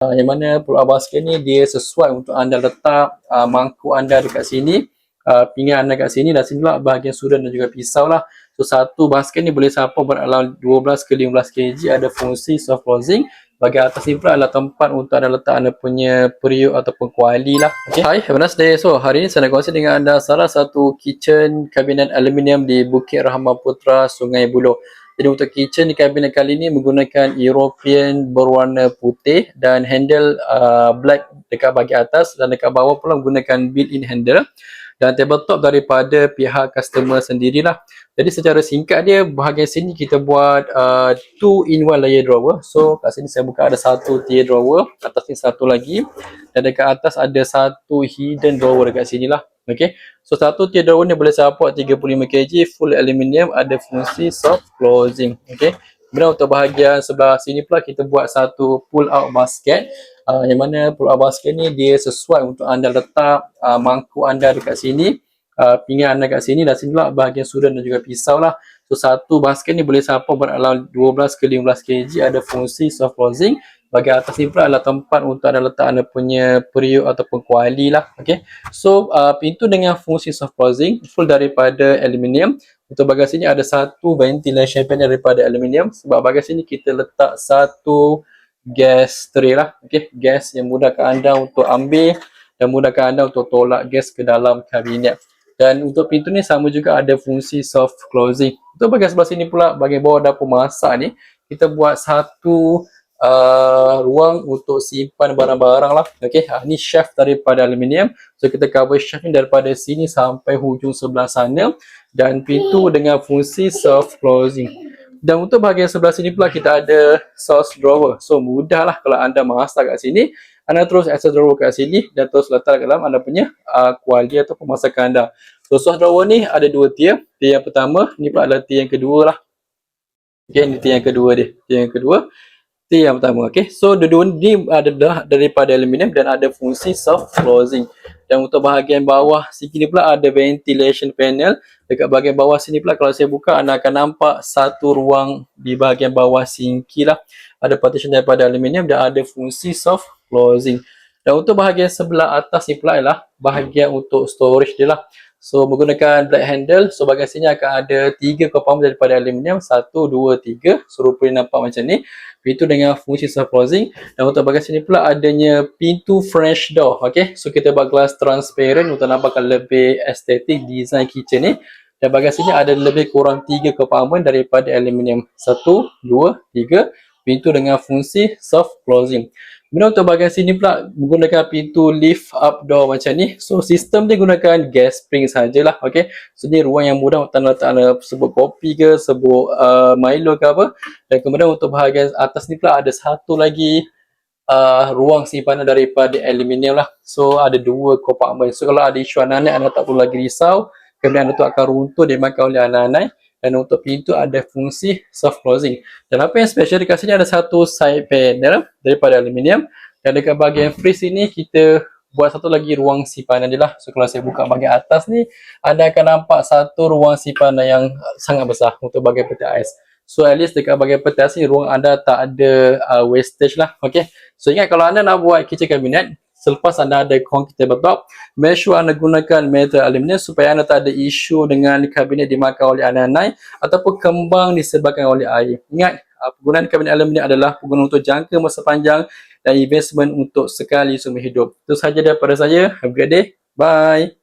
uh, yang mana pull-out basket ni dia sesuai untuk anda letak uh, mangkuk anda dekat sini uh, pinggan anda kat sini dan sini pula bahagian sudan dan juga pisau lah so satu basket ni boleh sampai beralam 12 ke 15 kg ada fungsi soft closing. Bahagian atas ni pula adalah tempat untuk anda letak anda punya periuk ataupun kuali lah. Okay. Hai, have a nice day. So hari ni saya nak kongsi dengan anda salah satu kitchen kabinet aluminium di Bukit Rahman Putra Sungai Buloh jadi untuk kitchen di kabinet kali ini menggunakan European berwarna putih dan handle uh, black dekat bahagian atas dan dekat bawah pula menggunakan built-in handle dan tabletop daripada pihak customer sendirilah. Jadi secara singkat dia bahagian sini kita buat uh, two in one layer drawer. So kat sini saya buka ada satu tier drawer, atas ni satu lagi dan dekat atas ada satu hidden drawer dekat sini lah. Okay. So satu tier drawer ni boleh support 35 kg full aluminium ada fungsi soft closing. Okay. Kemudian untuk bahagian sebelah sini pula kita buat satu pull out basket uh, yang mana pull out basket ni dia sesuai untuk anda letak uh, mangkuk anda dekat sini uh, pinggan anda dekat sini dan sini pula bahagian sudan dan juga pisau lah so satu basket ni boleh sampai beralam 12 ke 15 kg ada fungsi soft closing bahagian atas ni pula adalah tempat untuk anda letak anda punya periuk ataupun kuali lah okay. so uh, pintu dengan fungsi soft closing full daripada aluminium untuk bahagian sini ada satu ventilation pan daripada aluminium sebab bahagian sini kita letak satu gas tray lah okay. gas yang mudahkan anda untuk ambil dan mudahkan anda untuk tolak gas ke dalam kabinet dan untuk pintu ni sama juga ada fungsi soft closing untuk bahagian sebelah sini pula bahagian bawah dapur masak ni kita buat satu uh, ruang untuk simpan barang-barang lah okay. Uh, ni shelf daripada aluminium so kita cover shelf ni daripada sini sampai hujung sebelah sana dan pintu dengan fungsi soft closing dan untuk bahagian sebelah sini pula kita ada sauce drawer. So mudahlah kalau anda masak kat sini, anda terus access drawer kat sini dan terus letak kat dalam anda punya uh, kuali atau pemasakan anda. So sauce drawer ni ada dua tier. Tier yang pertama, ni pula adalah tier yang kedua lah. Okay, ni tier yang kedua dia. Tier yang kedua, tier yang pertama. Okay, so dua-dua ni adalah daripada aluminium dan ada fungsi soft closing. Dan untuk bahagian bawah sini pula ada ventilation panel. Dekat bahagian bawah sini pula kalau saya buka anda akan nampak satu ruang di bahagian bawah sinki lah. Ada partition daripada aluminium dan ada fungsi soft closing. Dan untuk bahagian sebelah atas ni pula ialah bahagian untuk storage dia lah. So menggunakan black handle, so bahagian sini akan ada tiga compartment daripada aluminium, satu, dua, tiga. So rupanya nampak macam ni. Pintu dengan fungsi self closing. Dan untuk bahagian sini pula adanya pintu French door. Okay, so kita buat glass transparent untuk nampakkan lebih estetik design kitchen ni. Dan bahagian sini ada lebih kurang tiga compartment daripada aluminium. Satu, dua, tiga. Pintu dengan fungsi soft closing. Kemudian untuk bahagian sini pula menggunakan pintu lift up door macam ni. So sistem dia gunakan gas spring sajalah. Okay. So ni ruang yang mudah untuk anda letak sebut kopi ke, sebut uh, Milo ke apa. Dan kemudian untuk bahagian atas ni pula ada satu lagi uh, ruang simpanan daripada aluminium lah. So ada dua compartment. So kalau ada isu anak-anak anda tak perlu lagi risau. Kemudian anda tu akan runtuh dimakan oleh anak-anak dan untuk pintu ada fungsi soft closing. Dan apa yang special dekat sini ada satu side panel daripada aluminium dan dekat bahagian freeze ini kita buat satu lagi ruang simpanan je lah. So kalau saya buka bahagian atas ni anda akan nampak satu ruang simpanan yang sangat besar untuk bahagian peti ais. So at least dekat bahagian peti ais ni ruang anda tak ada uh, wastage lah. Okay. So ingat kalau anda nak buat kitchen cabinet selepas anda ada concrete tabletop, make sure anda gunakan metal aluminium supaya anda tak ada isu dengan kabinet dimakan oleh anak-anak ataupun kembang disebabkan oleh air. Ingat, uh, penggunaan kabinet aluminium adalah penggunaan untuk jangka masa panjang dan investment untuk sekali seumur hidup. Itu sahaja daripada saya. Have a great day. Bye.